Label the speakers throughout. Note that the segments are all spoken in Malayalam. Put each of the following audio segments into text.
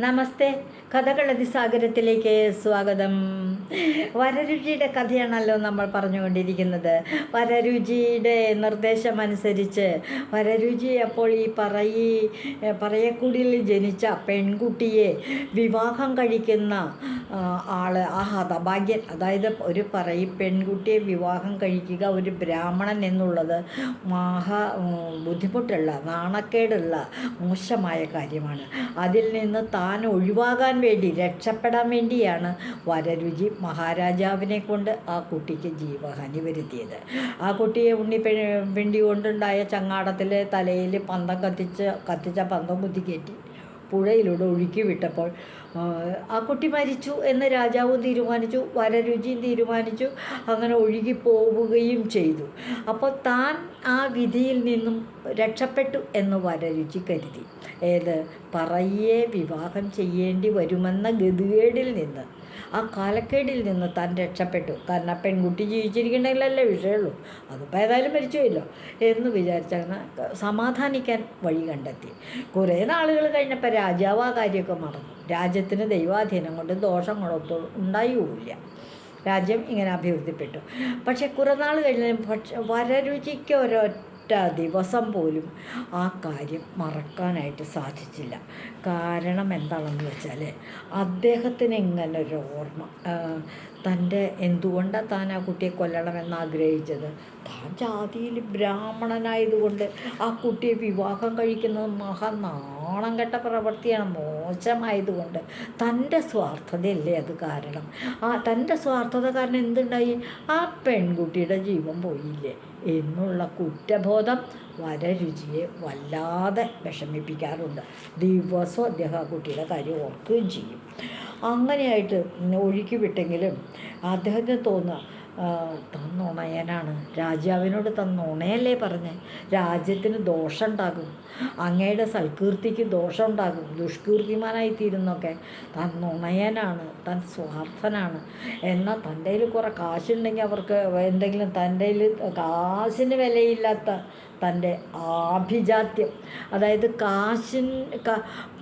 Speaker 1: നമസ്തേ. കഥകളതി സാഗരത്തിലേക്ക് സ്വാഗതം. വരരുചിയുടെ കഥയാണല്ലോ നമ്മൾ പറഞ്ഞുകൊണ്ടിരിക്കുന്നത്. വരരുചിയുടെ നിർദ്ദേശമനുസരിച്ച് വരരുചി അപ്പോൾ ഈ പറയി പറയക്കുടിയിൽ ജനിച്ച പെൺകുട്ടിയെ വിവാഹം കഴിക്കുന്ന ആൾ ആ ഹതഭാഗ്യൻ അതായത് ഒരു പറയി പെൺകുട്ടിയെ വിവാഹം കഴിക്കുക ഒരു ബ്രാഹ്മണൻ എന്നുള്ളത് മഹാ ബുദ്ധിമുട്ടുള്ള നാണക്കേടുള്ള മോശമായ കാര്യമാണ്. അതിൽ നിന്ന് താൻ ഒഴിവാകാൻ വേണ്ടി രക്ഷപ്പെടാൻ വേണ്ടിയാണ് വരരുചി മഹാരാജാവിനെ കൊണ്ട് ആ കുട്ടിക്ക് ജീവഹാനി വരുത്തിയത്. ആ കുട്ടിയെ ഉണ്ണി പിണ്ടി കൊണ്ടുണ്ടായ ചങ്ങാടത്തിലെ തലയിൽ പന്തം കത്തിച്ച് കത്തിച്ച പന്തം കുത്തിക്കയറ്റി പുഴയിലൂടെ ഒഴുക്കി വിട്ടപ്പോൾ ആ, കുട്ടി മരിച്ചു എന്ന് രാജാവും തീരുമാനിച്ചു വരരുചിയും തീരുമാനിച്ചു അങ്ങനെ ഒഴുകി പോവുകയും ചെയ്തു. അപ്പോൾ താൻ ആ വിധിയിൽ നിന്നും രക്ഷപ്പെട്ടു എന്ന് വരരുചി കരുതി. ഏത്? പറയെ വിവാഹം ചെയ്യേണ്ടി വരുമെന്ന ഗതികേടിൽ നിന്ന്. ആ കാലക്കേടിൽ നിന്ന് താൻ രക്ഷപ്പെട്ടു. കാരണം ആ പെൺകുട്ടി ജീവിച്ചിരിക്കണമെങ്കിലല്ലേ വിഷയമുള്ളൂ. അതിപ്പോൾ ഏതായാലും മരിച്ചുമില്ലോ എന്ന് വിചാരിച്ചങ്ങനെ സമാധാനിക്കാൻ വഴി കണ്ടെത്തി. കുറേ നാളുകൾ കഴിഞ്ഞപ്പോൾ രാജാവ് ആ കാര്യമൊക്കെ മറന്നു. രാജ്യത്തിന് ദൈവാധീനം കൊണ്ട് ദോഷങ്ങളൊന്നും ഉണ്ടായുമില്ല രാജ്യം ഇങ്ങനെ അഭിവൃദ്ധിപ്പെട്ടു. പക്ഷേ കുറേ നാൾ കഴിഞ്ഞ പക്ഷെ വരരുചിക്ക് ഒരൊറ്റ ദിവസം പോലും ആ കാര്യം മറക്കാനായിട്ട് സാധിച്ചില്ല. കാരണം എന്താണെന്ന് വെച്ചാൽ അദ്ദേഹത്തിന് ഇങ്ങനൊരു ഓർമ്മ തന്റെ എന്തുകൊണ്ടാണ് താൻ ആ കുട്ടിയെ കൊല്ലണമെന്ന് ആഗ്രഹിച്ചത്? താൻ ജാതിയിൽ ബ്രാഹ്മണനായതുകൊണ്ട് ആ കുട്ടിയെ വിവാഹം കഴിക്കുന്നത് മഹാ നാണം കെട്ട പ്രവൃത്തിയാണ് മോശമായതുകൊണ്ട്. തന്റെ സ്വാർത്ഥതയല്ലേ അത് കാരണം. ആ തന്റെ സ്വാർത്ഥത കാരണം എന്തുണ്ടായി? ആ പെൺകുട്ടിയുടെ ജീവൻ പോയില്ലേ? എന്നുള്ള കുറ്റബോധം വരരുചിയെ വല്ലാതെ വിഷമിപ്പിക്കാറുണ്ട്. ദിവസവും അദ്ദേഹം ആ കുട്ടിയുടെ കാര്യം ഓർക്കുകയും ചെയ്യും. അങ്ങനെയായിട്ട് ഒഴുക്കി വിട്ടെങ്കിലും അദ്ദേഹത്തിന് തോന്നുക തന്നുണയനാണ്. രാജാവിനോട് തന്നുണയല്ലേ പറഞ്ഞേ. രാജ്യത്തിന് ദോഷം ഉണ്ടാകും അങ്ങയുടെ സൽകീർത്തിക്ക് ദോഷം ഉണ്ടാകും ദുഷ്കീർത്തിമാനായി തീരുന്നൊക്കെ താൻ നുണയനാണ് താൻ സ്വാർത്ഥനാണ്. എന്നാൽ തന്റെ കയ്യിൽ കുറേ കാശുണ്ടെങ്കിൽ അവർക്ക് എന്തെങ്കിലും തന്റെ കയ്യിൽ കാശിന് വിലയില്ലാത്ത തന്റെ ആഭിജാത്യം. അതായത് കാശിൻ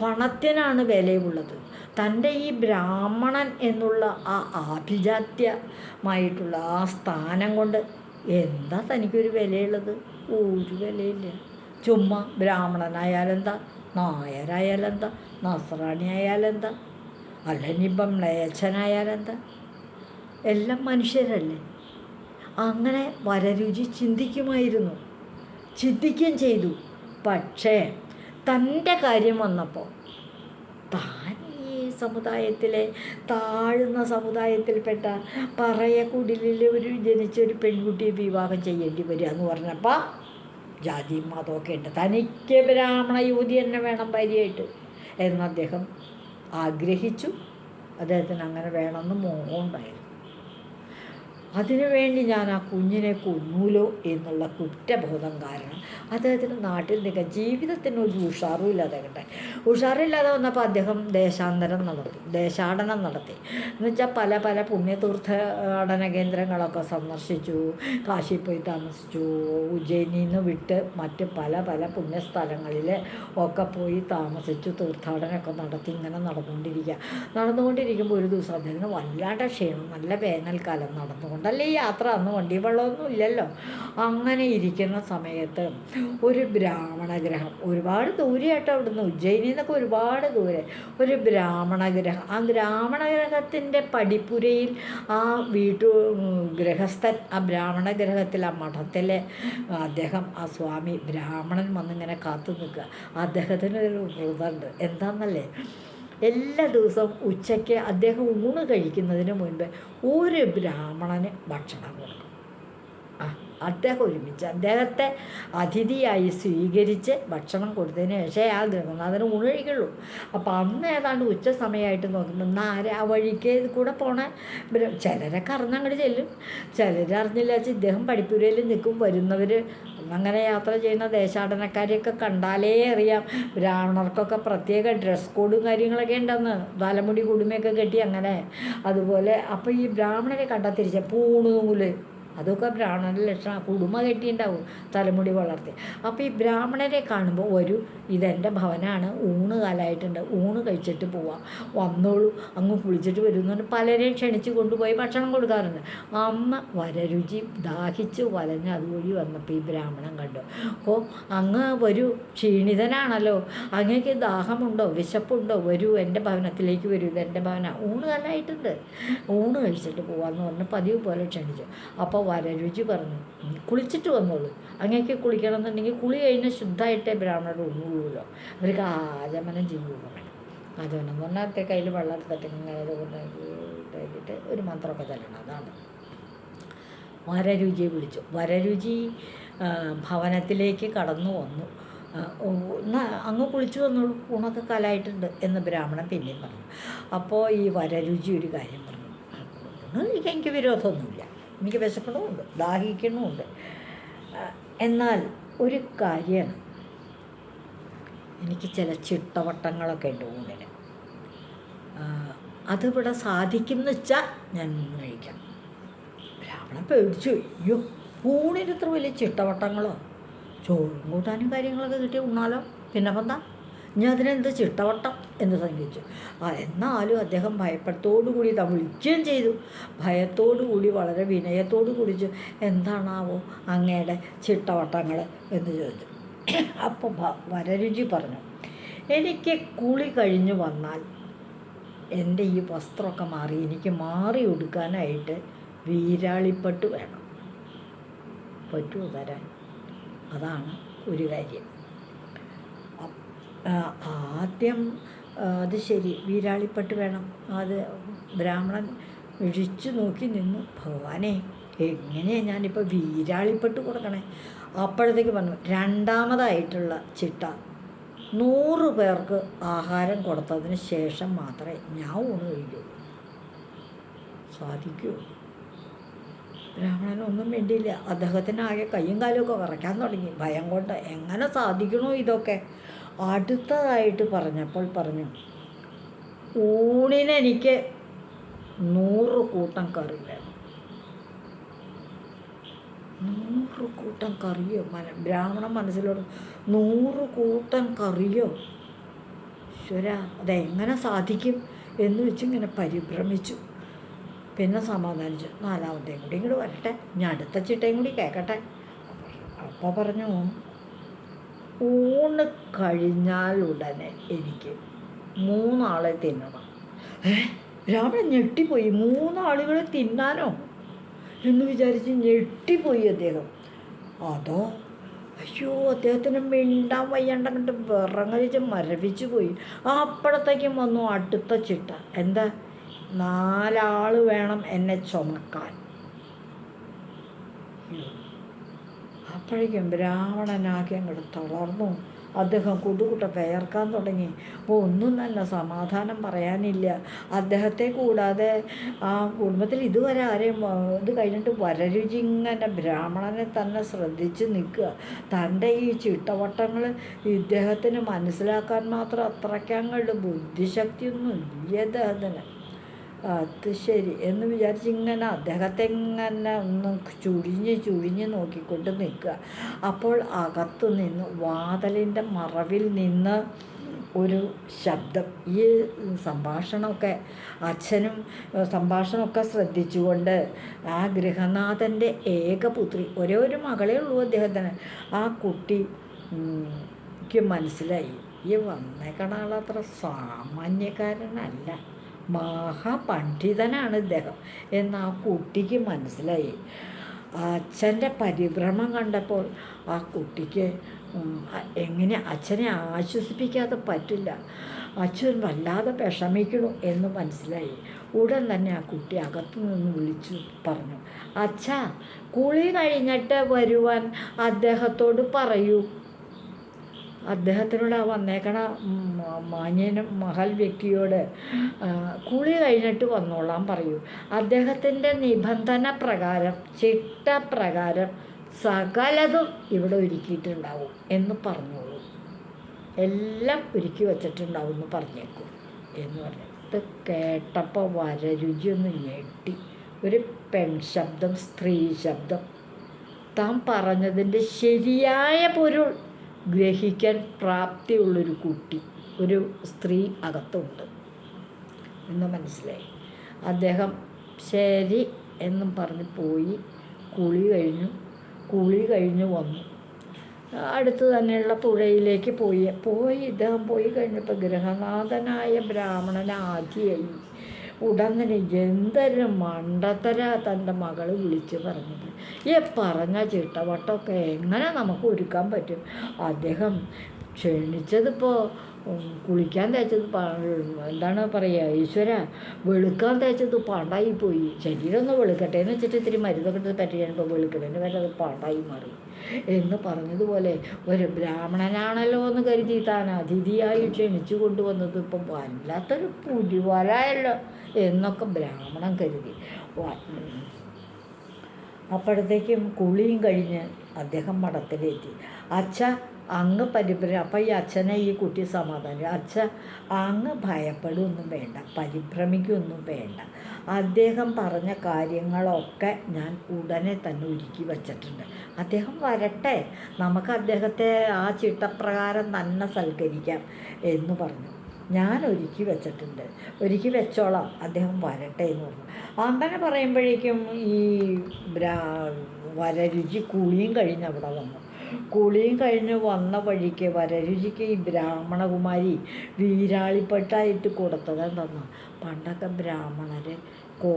Speaker 1: പണത്തിനാണ് വിലയുള്ളത്. തന്റെ ഈ ബ്രാഹ്മണൻ എന്നുള്ള ആ ആഭിജാത്യമായിട്ടുള്ള ആ സ്ഥാനം കൊണ്ട് എന്താ തനിക്കൊരു വിലയുള്ളത്? ഒരു വിലയില്ല. ചുമ്മാ ബ്രാഹ്മണനായാലെന്താ? നായരായാലെന്താ? നസ്രാണി ആയാലെന്താ അല്ലനിപ്പം മ്ലേച്ഛനായാലെന്താ? എല്ലാം മനുഷ്യരല്ലേ? അങ്ങനെ വരരുചി ചിന്തിക്കുമായിരുന്നു. ചിന്തിക്കുകയും ചെയ്തു. പക്ഷേ തന്റെ കാര്യം വന്നപ്പോൾ താൻ സമുദായത്തിലെ താഴ്ന്ന സമുദായത്തിൽപ്പെട്ട പറയ കുടിലിൽ ഒരു ജനിച്ചൊരു പെൺകുട്ടിയെ വിവാഹം ചെയ്യേണ്ടി വരിക എന്ന് പറഞ്ഞപ്പോൾ ജാതിയും മതമൊക്കെ ഉണ്ട്. തനിക്ക് ബ്രാഹ്മണ യുവതി തന്നെ വേണം ഭാര്യയായിട്ട് എന്ന് അദ്ദേഹം ആഗ്രഹിച്ചു. അദ്ദേഹത്തിന് അങ്ങനെ വേണമെന്ന് മോഹമുണ്ടായിരുന്നു അതിനുവേണ്ടി ഞാൻ ആ കുഞ്ഞിനെ കൊന്നൂലോ എന്നുള്ള കുറ്റബോധം കാരണം അദ്ദേഹത്തിന് നാട്ടിൽ നിൽക്കാൻ ജീവിതത്തിന് ഒരു ഉഷാറും ഇല്ലാതെ കണ്ടേ ഉഷാറില്ലാതെ വന്നപ്പോൾ അദ്ദേഹം ദേശാന്തരം നടത്തി ദേശാടനം നടത്തി. എന്ന് വെച്ചാൽ പല പല പുണ്യതീർത്ഥാടന കേന്ദ്രങ്ങളൊക്കെ സന്ദർശിച്ചു കാശി പോയി താമസിച്ചു ഉജ്ജയിനിൽ നിന്ന് വിട്ട് മറ്റ് പല പല പുണ്യസ്ഥലങ്ങളിൽ ഒക്കെ പോയി താമസിച്ചു തീർത്ഥാടനമൊക്കെ നടത്തി ഇങ്ങനെ നടന്നുകൊണ്ടിരിക്കുക. നടന്നുകൊണ്ടിരിക്കുമ്പോൾ ഒരു ദിവസം അദ്ദേഹത്തിന് വല്ലാണ്ട് ക്ഷീണം നല്ല വേനൽക്കാലം നടന്നുകൊണ്ടല്ലേ ഈ യാത്ര? അന്ന് വണ്ടി വെള്ളമൊന്നും ഇല്ലല്ലോ. അങ്ങനെ ഇരിക്കുന്ന സമയത്ത് ഒരു ബ്രാഹ്മണഗ്രഹം ഒരുപാട് ദൂരെയായിട്ട് അവിടുന്ന്. ഉജ്ജയിനിൽ നിന്നൊക്കെ ഒരുപാട് ദൂരെ. ഒരു ബ്രാഹ്മണഗ്രഹം. ആ ബ്രാഹ്മണഗ്രഹത്തിന്റെ പടിപ്പുരയിൽ ആ വീട്ടു ഗ്രഹസ്ഥൻ ആ ബ്രാഹ്മണഗ്രഹത്തിൽ ആ മഠത്തിലെ അദ്ദേഹം ആ സ്വാമി ബ്രാഹ്മണൻ വന്നിങ്ങനെ കാത്തു നിൽക്കുക. അദ്ദേഹത്തിന് ഒരു വ്രതമുണ്ട് എന്താണെന്നല്ലേ എല്ലാ ദിവസവും ഉച്ചയ്ക്ക് അദ്ദേഹം ഊണ് കഴിക്കുന്നതിന് മുൻപ് ഒരു ബ്രാഹ്മണന് ഭക്ഷണം കൊടുക്കും അദ്ദേഹം ഒരുമിച്ച് അദ്ദേഹത്തെ അതിഥിയായി സ്വീകരിച്ച് ഭക്ഷണം കൊടുത്തതിന് ശേഷമേ ആ അതിന് കഴിക്കുള്ളൂ അപ്പോൾ അന്ന് ഏതാണ്ട് ഉച്ച സമയമായിട്ട് നോക്കുമ്പോൾ ആര് ആ വഴിക്ക് കൂടെ പോണ ചിലരൊക്കെ അറിഞ്ഞങ്ങോട്ട് ചെല്ലും. ചിലർ അറിഞ്ഞില്ല വെച്ചാൽ ഇദ്ദേഹം പഠിപ്പുരയിൽ നിൽക്കും വരുന്നവർ അങ്ങനെ യാത്ര ചെയ്യുന്ന ദേശാടനക്കാരെയൊക്കെ കണ്ടാലേ അറിയാം. ബ്രാഹ്മണർക്കൊക്കെ പ്രത്യേക ഡ്രസ് കോഡും കാര്യങ്ങളൊക്കെ ഉണ്ടെന്ന് തലമുടി കുടുമയൊക്കെ കെട്ടി അങ്ങനെ. അതുപോലെ അപ്പോൾ ഈ ബ്രാഹ്മണരെ കണ്ടാൽ തിരിച്ച പൂണൂൽ അതൊക്കെ ബ്രാഹ്മണന്റെ ലക്ഷണം. കുടുംബ കെട്ടിയിട്ടുണ്ടാവും തലമുടി വളർത്തി. അപ്പോൾ ഈ ബ്രാഹ്മണരെ കാണുമ്പോൾ ഒരു ഇതെന്റെ ഭവനാണ്. ഊണ് കാലമായിട്ടുണ്ട് ഊണ് കഴിച്ചിട്ട് പോവാം. വന്നോളൂ. അങ്ങ് കുളിച്ചിട്ട് വരുന്നുണ്ട് പലരെയും ക്ഷണിച്ച് കൊണ്ടുപോയി ഭക്ഷണം കൊടുക്കാറുണ്ട്. അമ്മ വരരുചി ദാഹിച്ച് വലഞ്ഞ് അതുവഴി വന്നപ്പോൾ ഈ ബ്രാഹ്മണൻ കണ്ടു. അപ്പോൾ അങ്ങ് വരൂ ക്ഷീണിതനാണല്ലോ. അങ്ങേക്ക് ദാഹമുണ്ടോ? വിശപ്പുണ്ടോ? വരൂ എന്റെ ഭവനത്തിലേക്ക് വരൂ. ഇത് എന്റെ ഭവന. ഊണ് കാലമായിട്ടുണ്ട് ഊണ് കഴിച്ചിട്ട് പോവാമെന്ന് പറഞ്ഞ് പതിവ് പോലെ ക്ഷണിച്ചു. അപ്പോൾ വരരുചി പറഞ്ഞു. "ഉം, കുളിച്ചിട്ട് വന്നോളൂ. അങ്ങേക്ക് കുളിക്കണം എന്നുണ്ടെങ്കിൽ കുളി കഴിഞ്ഞ് ശുദ്ധമായിട്ടേ ബ്രാഹ്മണർ ഉള്ളൂല്ലോ അവർക്ക് ആചമനം ചെയ്യുള്ളൂ ആചമനം എന്ന് പറഞ്ഞാൽ അത്ര കയ്യിൽ വെള്ളം എടുത്തിട്ട് ഇങ്ങനെ ഒരു മന്ത്രമൊക്കെ തരണം. അതാണ്. വരരുചിയെ വിളിച്ചു. വരരുചി ഭവനത്തിലേക്ക് കടന്നു വന്നു. അങ്ങ് കുളിച്ചു വന്നോളൂ. കൂണൊക്കെ കലായിട്ടുണ്ട് എന്ന് ബ്രാഹ്മണൻ പിന്നെയും പറഞ്ഞു. അപ്പോൾ ഈ വരരുചി ഒരു കാര്യം പറഞ്ഞു. "ഊണ് കഴിക്കാൻ എനിക്ക് വിരോധമൊന്നുമില്ല. എനിക്ക് വിശക്കണമുണ്ട് ദാഹിക്കണമുണ്ട്. എന്നാൽ ഒരു കാര്യം. എനിക്ക് ചില ചിട്ടവട്ടങ്ങളൊക്കെ ഉണ്ട് ഊണിന്. അതിവിടെ സാധിക്കുന്ന വെച്ചാൽ ഞാൻ ഊണ് കഴിക്കാം. ബ്രാഹ്മണൻ പേടിച്ചു. അയ്യോ ഊണിന് ഇത്ര വലിയ ചിട്ടവട്ടങ്ങളോ? ചോറും കൂട്ടാനും കാര്യങ്ങളൊക്കെ കിട്ടിയ ഉണ്ണാലോ? പിന്നെ വന്നാൽ ഇനി അതിനെന്ത് ചിട്ടവട്ടം എന്ന് ആ എന്നാലും അദ്ദേഹം ഭയപ്പെട്ടോടു കൂടി താൻ വിളിക്കുകയും ചെയ്തു. ഭയത്തോടുകൂടി വളരെ വിനയത്തോടു കൂടി ചോ- എന്താണാവോ അങ്ങയുടെ ചിട്ടവട്ടങ്ങൾ? എന്ന് ചോദിച്ചു. അപ്പോൾ ഭ- വരരുചി പറഞ്ഞു. എനിക്ക് കുളി കഴിഞ്ഞു വന്നാൽ എന്റെ ഈ വസ്ത്രമൊക്കെ മാറി എനിക്ക് മാറി ഉടുക്കാനായിട്ട് വീരാളിപ്പട്ട് വേണം. പറ്റുമോ തരാൻ. അതാണ് ഒരു കാര്യം. അപ്പ് ആദ്യം അത് ശരി വീരാളിപ്പെട്ട് വേണം. അത് ബ്രാഹ്മണൻ ഇഴിച്ചു നോക്കി നിന്നു. ഭഗവാനെ എങ്ങനെയാണ് ഞാനിപ്പോൾ വീരാളിപ്പെട്ട് കൊടുക്കണേ? അപ്പോഴത്തേക്ക് പറഞ്ഞു രണ്ടാമതായിട്ടുള്ള ചിട്ട. നൂറ് പേർക്ക് ആഹാരം കൊടുത്തതിന് ശേഷം മാത്രമേ ഞാൻ ഊണ് കഴിക്കൂ. സാധിക്കുമോ ബ്രാഹ്മണനൊന്നും വേണ്ടിയില്ല. അദ്ദേഹത്തിനാകെ കയ്യും കാലുമൊക്കെ വിറയ്ക്കാൻ തുടങ്ങി. ഭയം കൊണ്ട് എങ്ങനെ സാധിക്കണോ ഇതൊക്കെ? അടുത്തതായിട്ട് പറഞ്ഞപ്പോൾ പറഞ്ഞു ഊണിനെനിക്ക് നൂറ് കൂട്ടം കറി വേണം. നൂറ് കൂട്ടം കറിയോ? മന ബ്രാഹ്മണ മനസ്സിലോട് നൂറ് കൂട്ടം കറിയോ? ഈശ്വര അതെങ്ങനെ സാധിക്കും എന്ന് വെച്ച് ഇങ്ങനെ പരിഭ്രമിച്ചു. പിന്നെ സമാധാനിച്ചു. നാലാമത്തെയും കൂടി ഇങ്ങോട്ട് വരട്ടെ. ഞാൻ അടുത്ത ചിട്ടയും കൂടി കേൾക്കട്ടെ. അപ്പോൾ പറഞ്ഞു ഊണ് കഴിഞ്ഞാൽ ഉടനെ എനിക്ക് മൂന്നാളെ തിന്നണം. ഏ? രാവണൻ ഞെട്ടിപ്പോയി. മൂന്നാളുകളെ തിന്നാനോ? എന്ന് വിചാരിച്ച് ഞെട്ടിപ്പോയി അദ്ദേഹം. അതോ? അയ്യോ അദ്ദേഹത്തിന് മിണ്ടാൻ വയ്യാണ്ട കണ്ട് വിറങ്ങലിച്ച് മരവിച്ചു പോയി. ആ അപ്പോഴത്തേക്കും വന്നു അടുത്ത ചിട്ട. എന്താ? നാലാൾ വേണം എന്നെ ചുമക്കാൻ അയ്യോ. അപ്പോഴേക്കും ബ്രാഹ്മണനാക്കി അങ്ങോട്ട് തളർന്നു. അദ്ദേഹം കുടുകുട്ട പെയർക്കാൻ തുടങ്ങി. ഒന്നും നല്ല സമാധാനം പറയാനില്ല. അദ്ദേഹത്തെ കൂടാതെ ആ കുടുംബത്തിൽ ഇതുവരെ ആരെയും ഇത് കഴിഞ്ഞിട്ട് വരരുചി ഇങ്ങനെ ബ്രാഹ്മണനെ തന്നെ ശ്രദ്ധിച്ച് നിൽക്കുക. തന്റെ ഈ ചിട്ടവട്ടങ്ങൾ ഇദ്ദേഹത്തിന് മനസ്സിലാക്കാൻ മാത്രം അത്രയ്ക്കങ്ങോട്ട് ബുദ്ധിശക്തിയൊന്നും ഇല്ല അദ്ദേഹത്തിന് അത് ശരി. എന്ന് വിചാരിച്ച് ഇങ്ങനെ അദ്ദേഹത്തെ ഇങ്ങനെ ഒന്ന് ചുഴിഞ്ഞ് ചുഴിഞ്ഞ് നോക്കിക്കൊണ്ട് നിൽക്കുക. അപ്പോൾ അകത്തു നിന്ന് വാതലിന്റെ മറവിൽ നിന്ന് ഒരു ശബ്ദം ഈ സംഭാഷണമൊക്കെ അച്ഛനും സംഭാഷണമൊക്കെ ശ്രദ്ധിച്ചുകൊണ്ട് ആ ഗൃഹനാഥന്റെ ഏകപുത്രി ഒരേ ഒരു മകളേ ഉള്ളൂ അദ്ദേഹത്തിന്. ആ കുട്ടിക്ക് ക്ക് മനസ്സിലായി. ഈ വന്നേക്കണ ആളത്ര സാമാന്യക്കാരനല്ല. മഹാപണ്ഡിതനാണ് ഇദ്ദേഹം എന്ന് ആ കുട്ടിക്ക് മനസ്സിലായി. അച്ഛന്റെ പരിഭ്രമം കണ്ടപ്പോൾ ആ കുട്ടിക്ക് എങ്ങനെ അച്ഛനെ ആശ്വസിപ്പിക്കാതെ പറ്റില്ല അച്ഛൻ വല്ലാതെ വിഷമിക്കണു എന്ന് മനസ്സിലായി. ഉടൻ തന്നെ ആ കുട്ടി അകത്തു നിന്ന് വിളിച്ചു പറഞ്ഞു അച്ഛ കുളി കഴിഞ്ഞിട്ട് വരുവാൻ അദ്ദേഹത്തോട് പറയൂ. അദ്ദേഹത്തിനോട് വന്നേക്കണ മാന്യനും മഹൽ വ്യക്തിയോട് കുളി കഴിഞ്ഞിട്ട് വന്നോളാം പറയൂ. അദ്ദേഹത്തിന്റെ നിബന്ധന പ്രകാരം ചിട്ട പ്രകാരം സകലതും ഇവിടെ ഒരുക്കിയിട്ടുണ്ടാവും എന്ന് പറഞ്ഞോളൂ. എല്ലാം ഒരുക്കി വച്ചിട്ടുണ്ടാവും എന്ന് പറഞ്ഞേക്കും എന്ന് പറഞ്ഞു. കേട്ടപ്പോൾ വരരുചി ഒന്ന് ഞെട്ടി. ഒരു പെൺ ശബ്ദം സ്ത്രീ ശബ്ദം. താൻ പറഞ്ഞതിന്റെ ശരിയായ പൊരുൾ ഗ്രഹിക്കാൻ പ്രാപ്തിയുള്ളൊരു കുട്ടി ഒരു സ്ത്രീ അകത്തുണ്ട്. എന്ന് മനസ്സിലായി. അദ്ദേഹം ശരി എന്നും പറഞ്ഞ് പോയി കുളി കഴിഞ്ഞു കുളി കഴിഞ്ഞു വന്നു. അടുത്ത് തന്നെയുള്ള പുഴയിലേക്ക് പോയി. പോയി ഇദ്ദേഹം പോയി കഴിഞ്ഞപ്പോൾ ഗൃഹനാഥനായ ബ്രാഹ്മണൻ ആദിയായി ഉടനെ എന്തൊരു മണ്ടത്തര തന്റെ മകൾ വിളിച്ച് പറഞ്ഞത്. ഈ പറഞ്ഞ ചിട്ടവട്ടമൊക്കെ എങ്ങനെ നമുക്ക് ഒരുക്കാൻ പറ്റും? അദ്ദേഹം ക്ഷണിച്ചതിപ്പോൾ കുളിക്കാൻ തേച്ചത് എന്താണ് പറയുക ഈശ്വര വെളുക്കാൻ തേച്ചത് പാണ്ടായി പോയി ശരീരം ഒന്ന് വെളുക്കട്ടെ എന്ന് വെച്ചിട്ട് ഇത്തിരി മരുന്നൊക്കെ എടുത്ത് പറ്റിയപ്പോൾ വെളുക്കണേന് വരെ അത് പാണ്ടായി മാറി. എന്ന് പറഞ്ഞതുപോലെ ഒരു ബ്രാഹ്മണനാണല്ലോ എന്ന് കരുതി താൻ അതിഥിയായി ക്ഷണിച്ചു കൊണ്ടുവന്നത്. ഇപ്പം വല്ലാത്തൊരു പുലിവലായല്ലോ. എന്നൊക്കെ ബ്രാഹ്മണൻ കരുതി. അപ്പോഴത്തേക്കും കുളിയും കഴിഞ്ഞ് അദ്ദേഹം മഠത്തിലെത്തി അച്ഛ അങ്ങ് പരിഭ്ര അപ്പം ഈ അച്ഛനെ ഈ കുട്ടി സമാധാനം അച്ഛ അങ്ങ് ഭയപ്പെടുകയൊന്നും വേണ്ട പരിഭ്രമിക്കൊന്നും വേണ്ട. അദ്ദേഹം പറഞ്ഞ കാര്യങ്ങളൊക്കെ ഞാൻ ഉടനെ തന്നെ ഒരുക്കി വച്ചിട്ടുണ്ട്. അദ്ദേഹം വരട്ടെ നമുക്ക് അദ്ദേഹത്തെ ആ ചിട്ടപ്രകാരം തന്നെ സൽക്കരിക്കാം എന്ന് പറഞ്ഞു. ഞാൻ ഒരുക്കി വെച്ചിട്ടുണ്ട്. ഒരുക്കി വെച്ചോളാം. അദ്ദേഹം വരട്ടെ എന്ന് പറഞ്ഞു. അങ്ങനെ പറയുമ്പോഴേക്കും ഈ വരരുചി കുളിയും കഴിഞ്ഞ് അവിടെ വന്നു. കുളിയും കഴിഞ്ഞ് വന്ന വഴിക്ക് വരരുചിക്ക് ഈ ബ്രാഹ്മണകുമാരി വീരാളിപ്പെട്ടായിട്ട് കൊടുത്തത് തന്നു. പണ്ടൊക്കെ ബ്രാഹ്മണര് കോ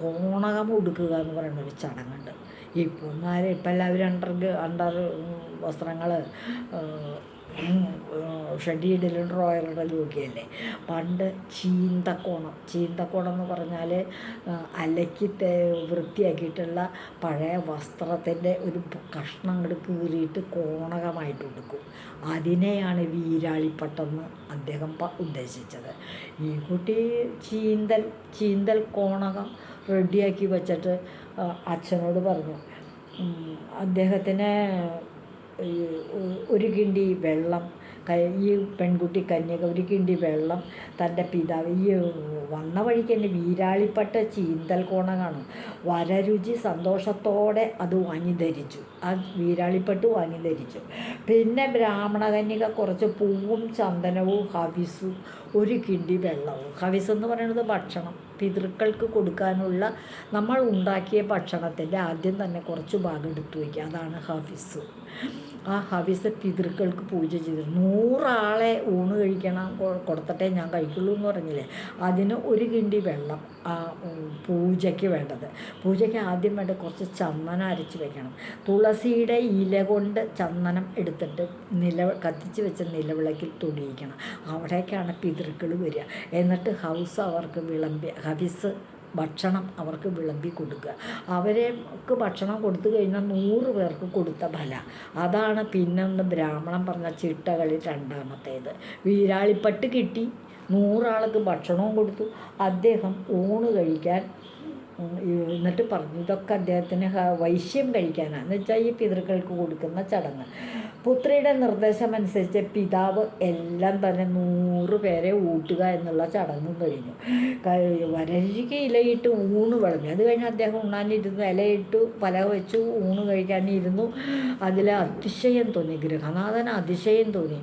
Speaker 1: കോണകം ഉടുക്കുക എന്ന് പറയുന്ന ഒരു ചടങ്ങുണ്ട്. ഇപ്പോൾ എന്നാലും ഇപ്പം എല്ലാവരും അണ്ടർ അണ്ടർ വസ്ത്രങ്ങൾ ഷഡീഡിലും ഡ്രോയറിടലും ഒക്കെയല്ലേ. പണ്ട് ചീന്തക്കോണം. ചീന്തക്കോണം എന്ന് പറഞ്ഞാൽ അലക്കി വൃത്തിയാക്കിയിട്ടുള്ള പഴയ വസ്ത്രത്തിന്റെ ഒരു കഷ്ണം അങ്ങോട്ട് കീറിയിട്ട് കോണകമായിട്ട് കൊടുക്കും അതിനെയാണ് വീരാളിപ്പട്ടെന്ന് അദ്ദേഹം ഉദ്ദേശിച്ചത്. ഈ കുട്ടി ചീന്തൽ ചീന്തൽ കോണകം റെഡിയാക്കി വെച്ചിട്ട് അച്ഛനോട് പറഞ്ഞു അദ്ദേഹത്തിന് ഒരു കിണ്ടി വെള്ളം ഈ പെൺകുട്ടി കന്യക ഒരു കിണ്ടി വെള്ളം തന്റെ പിതാവ് ഈ വന്ന വഴിക്ക് തന്നെ വീരാളിപ്പട്ട ചീന്തൽ കോണ കാണും. വരരുചി സന്തോഷത്തോടെ അത് വാങ്ങി ധരിച്ചു. ആ വീരാളിപ്പട്ട് വാങ്ങി ധരിച്ചു. പിന്നെ ബ്രാഹ്മണ കന്യക കുറച്ച് പൂവും ചന്ദനവും ഹവിസും ഒരു കിണ്ടി വെള്ളവും. ഹവിസ് എന്ന് പറയുന്നത് ഭക്ഷണം. പിതൃക്കൾക്ക് കൊടുക്കാനുള്ള നമ്മൾ ഉണ്ടാക്കിയ ഭക്ഷണത്തിന്റെ ആദ്യം തന്നെ കുറച്ച് ഭാഗം എടുത്തു വയ്ക്കുക. അതാണ് ഹവിസ്. ആ ഹവിസ പിതൃക്കൾക്ക് പൂജ ചെയ്തു നൂറാളെ ഊണ് കഴിക്കണം കൊടുത്തട്ടേ ഞാൻ കഴിക്കുള്ളൂ എന്ന് പറഞ്ഞില്ലേ? അതിന് ഒരു കിണ്ടി വെള്ളം ആ പൂജയ്ക്ക് വേണ്ടത്. പൂജയ്ക്ക് ആദ്യം വേണ്ട കുറച്ച് ചന്ദനം അരച്ച് വെക്കണം. തുളസിയുടെ ഇല കൊണ്ട് ചന്ദനം എടുത്തിട്ട് നില കത്തിച്ച് വെച്ച നിലവിളക്കിൽ തുണിയിക്കണം അവിടേക്കാണ് പിതൃക്കൾ വരിക. എന്നിട്ട് ഹൗസ് അവർക്ക് വിളമ്പി ഹവിസ് ഭക്ഷണം അവർക്ക് വിളമ്പി കൊടുക്കുക. അവർക്ക് ഭക്ഷണം കൊടുത്തു കഴിഞ്ഞാൽ നൂറ് പേർക്ക് കൊടുത്ത ഫല. അതാണ് പിന്നെ ഒന്ന് ബ്രാഹ്മണൻ പറഞ്ഞ ചിട്ടകളിൽ രണ്ടാമത്തേത്. വീരാളിപ്പട്ട് കിട്ടി. നൂറാൾക്ക് ഭക്ഷണവും കൊടുത്തു. അദ്ദേഹം ഊണ് കഴിക്കാൻ എന്നിട്ട് പറഞ്ഞു ഇതൊക്കെ അദ്ദേഹത്തിന് വൈശ്യം കഴിക്കാനാണ് എന്ന് വെച്ചാൽ ഈ പിതൃക്കൾക്ക് കൊടുക്കുന്ന ചടങ്ങ്. പുത്രിയുടെ നിർദ്ദേശമനുസരിച്ച് പിതാവ് എല്ലാം തന്നെ നൂറ് പേരെ ഊട്ടുക എന്നുള്ള ചടങ്ങും കഴിഞ്ഞു. വരരിക്ക് ഇലയിട്ട് ഊണ് വിളഞ്ഞു അത് കഴിഞ്ഞ് അദ്ദേഹം ഉണ്ണാനിരുന്നു. ഇലയിട്ട് പല വെച്ചു ഊണ് കഴിക്കാനിരുന്നു. അതിൽ അതിശയം തോന്നി. ഗൃഹനാഥന് അതിശയം തോന്നി.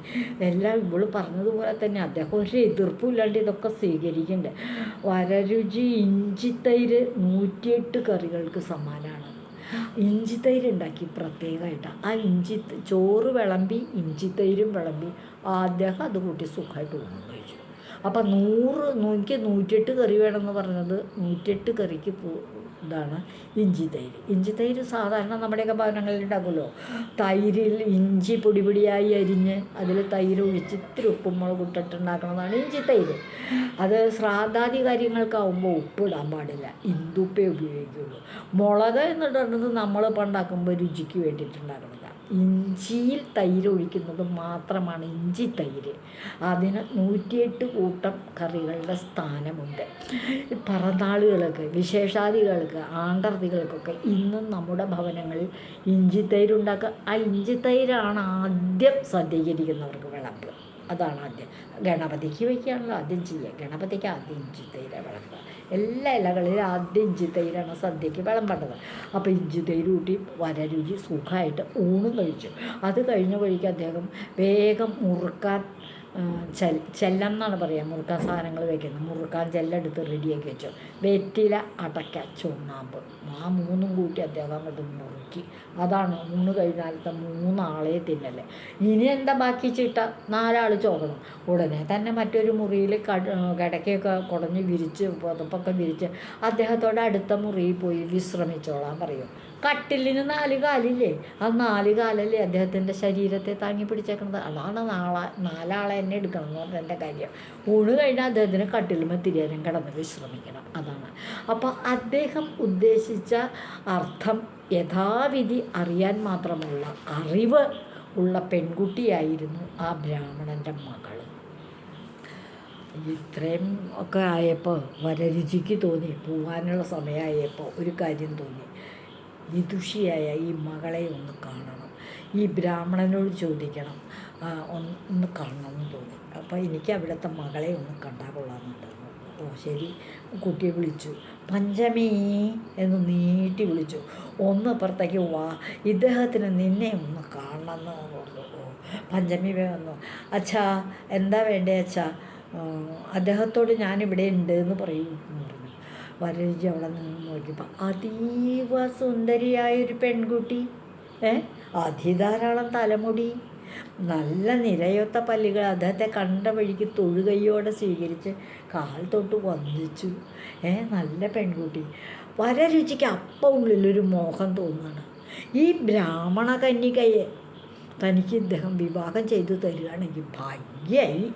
Speaker 1: എല്ലാം ഇവൾ പറഞ്ഞതുപോലെ തന്നെ. അദ്ദേഹം ഒരു എതിർപ്പും ഇല്ലാണ്ട് ഇതൊക്കെ സ്വീകരിക്കുന്നുണ്ട് വരരുചി ഇഞ്ചിത്തൈര് നൂറ്റിയെട്ട് കറികൾക്ക് സമാനമാണ് ഇഞ്ചിത്തൈര് ഉണ്ടാക്കി പ്രത്യേകമായിട്ട്. ആ ഇഞ്ചി ചോറ് വിളമ്പി ഇഞ്ചിത്തൈരും വിളമ്പി ആദ്യം അത് കൂട്ടി സുഖമായിട്ട് ഊണ് കഴിച്ചു. അപ്പം നൂറ് നൂറ്റി നൂറ്റിയെട്ട് കറി വേണമെന്ന് പറഞ്ഞത് നൂറ്റിയെട്ട് കറിക്ക് പോ- ഇതാണ് ഇഞ്ചി തൈര്. ഇഞ്ചി തൈര് സാധാരണ നമ്മുടെയൊക്കെ ഭവനങ്ങളിൽ ഉണ്ടാക്കുമല്ലോ തൈരിൽ ഇഞ്ചി പൊടി പൊടിയായി അരിഞ്ഞ് അതിൽ തൈര് ഒഴിച്ച് ഇത്തിരി ഉപ്പും മുളക് ഇട്ടിട്ട് ഉണ്ടാക്കുന്നതാണ് ഇഞ്ചി തൈര്. അത് ശ്രാദ്ധാദി കാര്യങ്ങൾക്കാവുമ്പോൾ ഉപ്പ് ഇടാൻ പാടില്ല. ഇന്ദുപ്പേ ഉപയോഗിക്കുള്ളൂ. മുളക് എന്നിടുന്നത് നമ്മൾ പണ്ടാക്കുമ്പോൾ രുചിക്ക് വേണ്ടിയിട്ടുണ്ടാക്കുന്നതാണ് ഇഞ്ചിയിൽ തൈര് ഒഴിക്കുന്നത് മാത്രമാണ് ഇഞ്ചി തൈര്. അതിന് നൂറ്റിയെട്ട് കൂട്ടം കറികളുടെ സ്ഥാനമുണ്ട്. പിറന്നാളുകൾക്ക് വിശേഷാദികൾക്ക് ആണ്ടർതികൾക്കൊക്കെ ഇന്നും നമ്മുടെ ഭവനങ്ങളിൽ ഇഞ്ചി തൈര് ഉണ്ടാക്കുക. ആ ഇഞ്ചി തൈരാണ് ആദ്യം സജ്ജീകരിക്കുന്നവർക്ക് വിളമ്പ്. അതാണ് ആദ്യം. ഗണപതിക്ക് വയ്ക്കുകയാണല്ലോ ആദ്യം ചെയ്യുക ഗണപതിക്ക് ആദ്യം ഇഞ്ചി തൈര വിളമ്പുക. എല്ലാ ഇലകളിലും ആദ്യം ഇഞ്ചി തൈരാണ് സദ്യക്ക് വിളമ്പേണ്ടത്. അപ്പോൾ ഇഞ്ചി തൈര് കൂട്ടി വരരുചി സുഖമായിട്ട് ഊണും കഴിച്ചു. അത് കഴിഞ്ഞ വഴിക്ക് അദ്ദേഹം വേഗം മുറുക്കാൻ ചെൽ ചെല്ലം എന്നാണ് പറയുക മുറുക്കാൻ സാധനങ്ങൾ വെക്കുന്നത്. മുറുക്കാൻ ചെല്ലെടുത്ത് റെഡിയാക്കി വെച്ചു. വെറ്റില അടയ്ക്ക ചുണ്ണാമ്പ് ആ മൂന്നും കൂട്ടി അദ്ദേഹം അങ്ങോട്ട് മുറുക്കി. അതാണ് ഊണ് കഴിഞ്ഞാലത്തെ മൂന്നാളെ തിന്നല്ലേ ഇനി എന്താ ബാക്കി ചിട്ട? നാലാൾ ചോക്കണം ഉടനെ തന്നെ മറ്റൊരു മുറിയിൽ കിടക്കയൊക്കെ കുടഞ്ഞ് വിരിച്ച് പുതപ്പൊക്കെ വിരിച്ച് അദ്ദേഹത്തോട് അടുത്ത മുറിയിൽ പോയി വിശ്രമിച്ചോളാൻ പറയും. കട്ടിലിന് നാല് കാലില്ലേ? ആ നാല് കാലല്ലേ അദ്ദേഹത്തിന്റെ ശരീരത്തെ താങ്ങി പിടിച്ചേക്കുന്നത് അതാണ് നാളെ നാലാളെ എന്നെ എടുക്കണം എന്ന് പറഞ്ഞ എന്റെ കാര്യം. ഊണ് കഴിഞ്ഞാൽ അദ്ദേഹത്തിന് കട്ടിലുമേ തിരിയാനും കിടന്ന് വിശ്രമിക്കണം. അതാണ്. അപ്പോൾ അദ്ദേഹം ഉദ്ദേശിച്ച അർത്ഥം യഥാവിധി അറിയാൻ മാത്രമുള്ള അറിവ് ഉള്ള പെൺകുട്ടിയായിരുന്നു ആ ബ്രാഹ്മണന്റെ മകൾ ഇത്രയും ഒക്കെ ആയപ്പോൾ വരരുചിക്ക് തോന്നി പോവാനുള്ള സമയമായപ്പോൾ ഒരു കാര്യം തോന്നി. വിദുഷിയായ ഈ മകളെ ഒന്ന് കാണണം. ഈ ബ്രാഹ്മണനോട് ചോദിക്കണം. ഒന്ന് കാണണം എന്ന് തോന്നി. അപ്പോൾ എനിക്ക് അവിടുത്തെ മകളെ ഒന്ന് കണ്ടാൽ കൊള്ളാമെന്നുണ്ടായിരുന്നു. ഓ ശരി കുട്ടിയെ വിളിച്ചു. പഞ്ചമി എന്ന് നീട്ടി വിളിച്ചു. ഒന്ന് അപ്പുറത്തേക്ക് വാ. ഇദ്ദേഹത്തിന് നിന്നെ ഒന്ന് കാണണമെന്ന് പറഞ്ഞു. പഞ്ചമി വന്നു. അച്ഛാ എന്താ വേണ്ടേ അച്ഛാ? അദ്ദേഹത്തോട് ഞാനിവിടെ ഉണ്ട് എന്ന് പറയൂ. വരരുചി അവിടെ നിന്ന് നോക്കിയപ്പോൾ അതീവ സുന്ദരിയായൊരു പെൺകുട്ടി. ഏ? അതിധാരാളം തലമുടി. നല്ല നിരയൊത്ത പല്ലുകൾ അദ്ദേഹത്തെ കണ്ട വഴിക്ക് തൊഴുകൈയോടെ സ്വീകരിച്ച് കാൽ തൊട്ട് വന്ദിച്ചു. ഏ? നല്ല പെൺകുട്ടി. വരരുചിക്ക് അപ്പം ഉള്ളിലൊരു മോഹം തോന്നുകയാണ് ഈ ബ്രാഹ്മണ കന്യകയെ തനിക്ക് ഇദ്ദേഹം വിവാഹം ചെയ്തു തരികയാണെങ്കിൽ ഭാഗ്യായി.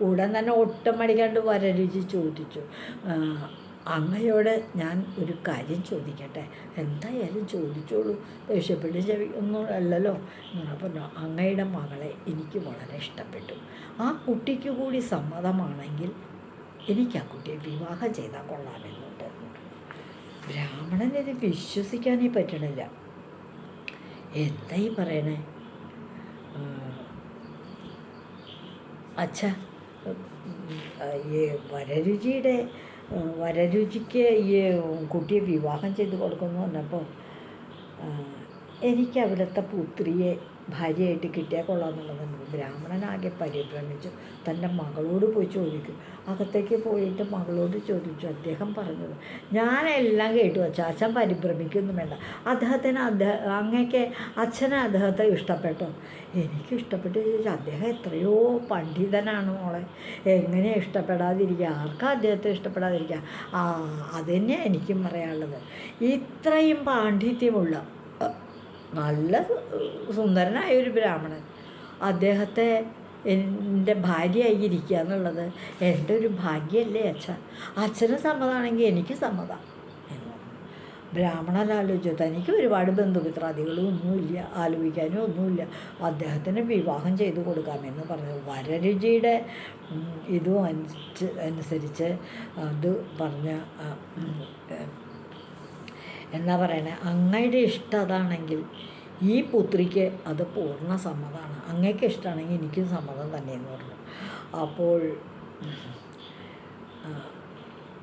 Speaker 1: ഉടൻ തന്നെ ഒട്ടും മടിക്കാണ്ട് വരരുചി ചോദിച്ചു. "ആ, അങ്ങയോട് ഞാൻ ഒരു കാര്യം ചോദിക്കട്ടെ? എന്തായാലും ചോദിച്ചോളൂ. ദേഷ്യപ്പെട്ട് ചെവി ഒന്നും അല്ലല്ലോ പറഞ്ഞു അങ്ങയുടെ മകളെ എനിക്ക് വളരെ ഇഷ്ടപ്പെട്ടു. ആ കുട്ടിക്ക് കൂടി സമ്മതമാണെങ്കിൽ എനിക്ക് ആ കുട്ടിയെ വിവാഹം ചെയ്താൽ കൊള്ളാമെന്നുണ്ട്. ബ്രാഹ്മണനിത് വിശ്വസിക്കാനേ പറ്റണില്ല. എന്തായി പറയണേ? അച്ഛ ഈ വരരുചിയുടെ വരരുചിക്ക് ഈ കുട്ടിയെ വിവാഹം ചെയ്ത് കൊടുക്കുന്നു പറഞ്ഞപ്പോൾ എനിക്ക് അവിടുത്തെ പുത്രിയെ ഭാര്യയായിട്ട് കിട്ടിയാൽ കൊള്ളാമെന്നുള്ളതുണ്ട് ബ്രാഹ്മണനാകെ പരിഭ്രമിച്ചു. തന്റെ മകളോട് പോയി ചോദിക്കും. അകത്തേക്ക് പോയിട്ട് മകളോട് ചോദിച്ചു. അദ്ദേഹം പറഞ്ഞത് ഞാനെല്ലാം കേട്ടു. അച്ഛൻ അച്ഛൻ പരിഭ്രമിക്കൊന്നും വേണ്ട. അദ്ദേഹത്തിന് അദ്ദേഹം അങ്ങേക്ക് അച്ഛനെ അദ്ദേഹത്തെ ഇഷ്ടപ്പെട്ടോ. എനിക്ക് ഇഷ്ടപ്പെട്ട് ചോദിച്ചാൽ അദ്ദേഹം എത്രയോ പണ്ഡിതനാണ് മോളെ. എങ്ങനെ ഇഷ്ടപ്പെടാതിരിക്കുക? ആർക്കാ അദ്ദേഹത്തെ ഇഷ്ടപ്പെടാതിരിക്കുക? ആ അതുതന്നെ എനിക്കും പറയാനുള്ളത്. ഇത്രയും പാണ്ഡിത്യമുള്ള നല്ല സുന്ദരനായ ഒരു ബ്രാഹ്മണൻ. അദ്ദേഹത്തെ എന്റെ ഭാര്യയായി ഇരിക്കുക എന്നുള്ളത് എന്റെ ഒരു ഭാഗ്യമല്ലേ അച്ഛൻ അച്ഛന് സമ്മതമാണെങ്കിൽ എനിക്ക് സമ്മതം. ബ്രാഹ്മണനാലോചിച്ചു തനിക്ക് ഒരുപാട് ബന്ധുമിത്രാദികളും ഒന്നുമില്ല ആലോചിക്കാനും ഒന്നുമില്ല. അദ്ദേഹത്തിന് വിവാഹം ചെയ്തു കൊടുക്കാമെന്ന് പറഞ്ഞു. വരരുചിയുടെ ഇതും അനുസരിച്ച് അത് പറഞ്ഞ എന്നാ പറയണേ? അങ്ങയുടെ ഇഷ്ടം അതാണെങ്കിൽ ഈ പുത്രിക്ക് അത് പൂർണ സമ്മതമാണ് അങ്ങയ്ക്ക് ഇഷ്ടമാണെങ്കിൽ എനിക്കും സമ്മതം തന്നെയെന്ന് പറഞ്ഞു. അപ്പോൾ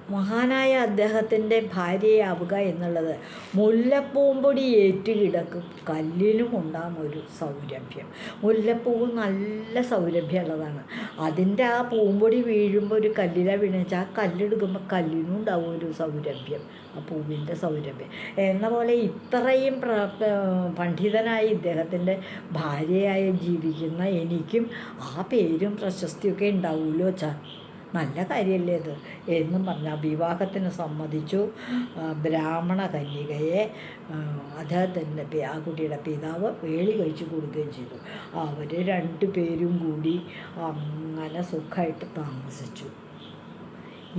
Speaker 1: മഹാനായ അദ്ദേഹത്തിന്റെ ഭാര്യയാവുക എന്നുള്ളത് മുല്ലപ്പൂമ്പൊടി ഏറ്റുകിടക്കും. കല്ലിനും ഉണ്ടാകും ഒരു സൗരഭ്യം. മുല്ലപ്പൂവ് നല്ല സൗരഭ്യമുള്ളതാണ്. അതിന്റെ ആ പൂമ്പൊടി വീഴുമ്പോൾ ഒരു കല്ലില വീണാച്ചാൽ ആ കല്ലെടുക്കുമ്പോൾ കല്ലിനും ഉണ്ടാവും ഒരു സൗരഭ്യം. ആ പൂവിന്റെ സൗരഭ്യം. എന്ന പോലെ ഇത്രയും പ്ര പണ്ഡിതനായ ഇദ്ദേഹത്തിന്റെ ഭാര്യയായി ജീവിക്കുന്ന എനിക്കും ആ പേരും പ്രശസ്തിയൊക്കെ ഉണ്ടാവുമല്ലോ അച്ഛാ. നല്ല കാര്യമല്ലേ അത് എന്നും പറഞ്ഞ വിവാഹത്തിന് സമ്മതിച്ചു. ബ്രാഹ്മണ കന്യകയെ അദ്ദേഹത്തിന്റെ ആ കുട്ടിയുടെ പിതാവ് വേളി കഴിച്ചു കൊടുക്കുകയും ചെയ്തു. അവർ രണ്ടു പേരും കൂടി അങ്ങനെ സുഖമായിട്ട് താമസിച്ചു.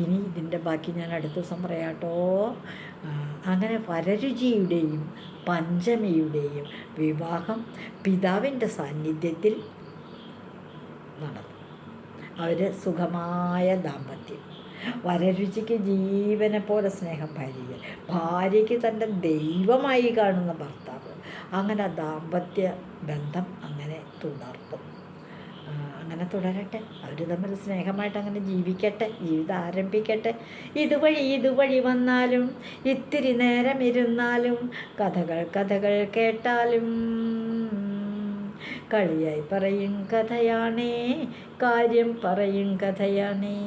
Speaker 1: ഇനി ഇതിന്റെ ബാക്കി ഞാൻ അടുത്ത ദിവസം പറയാട്ടോ. അങ്ങനെ വരരുചിയുടെയും പഞ്ചമിയുടെയും വിവാഹം പിതാവിന്റെ സാന്നിധ്യത്തിൽ അവർ സുഖമായ ദാമ്പത്യം. വരരുചിക്ക് ജീവനെ പോലെ സ്നേഹം ഭാര്യ ഭാര്യയ്ക്ക് തന്റെ ദൈവമായി കാണുന്ന ഭർത്താവ്. അങ്ങനെ ദാമ്പത്യ ബന്ധം അങ്ങനെ തുടർത്തും. അങ്ങനെ തുടരട്ടെ. അവർ തമ്മിൽ സ്നേഹമായിട്ട് അങ്ങനെ ജീവിക്കട്ടെ. ജീവിതം ആരംഭിക്കട്ടെ. ഇതുവഴി ഇതുവഴി വന്നാലും ഇത്തിരി നേരം ഇരുന്നാലും കഥകൾ കഥകൾ കേട്ടാലും കളിയായി പറയും കഥയാണേ കാര്യം പറയും കഥയാണേ.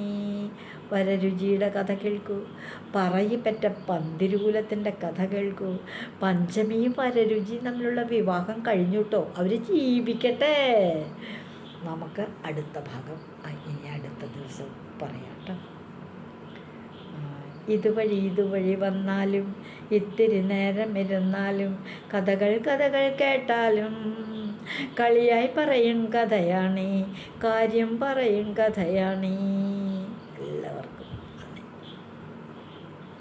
Speaker 1: വരരുചിയുടെ കഥ കേൾക്കൂ പറയിപ്പറ്റ പന്തിരുകുലത്തിന്റെ കഥ കേൾക്കൂ. പഞ്ചമിയും വരരുചിയും തമ്മിലുള്ള വിവാഹം കഴിഞ്ഞുട്ടോ അവർ ജീവിക്കട്ടെ. നമുക്ക് അടുത്ത ഭാഗം ഇനി അടുത്ത ദിവസം പറയാം കേട്ടോ. ഇതുവഴി ഇതുവഴി വന്നാലും ഇത്തിരി നേരം ഇരുന്നാലും കഥകൾ കഥകൾ കേട്ടാലും കളിയായി പറയും കഥയാണ് കാര്യം പറയും കഥയാണീ.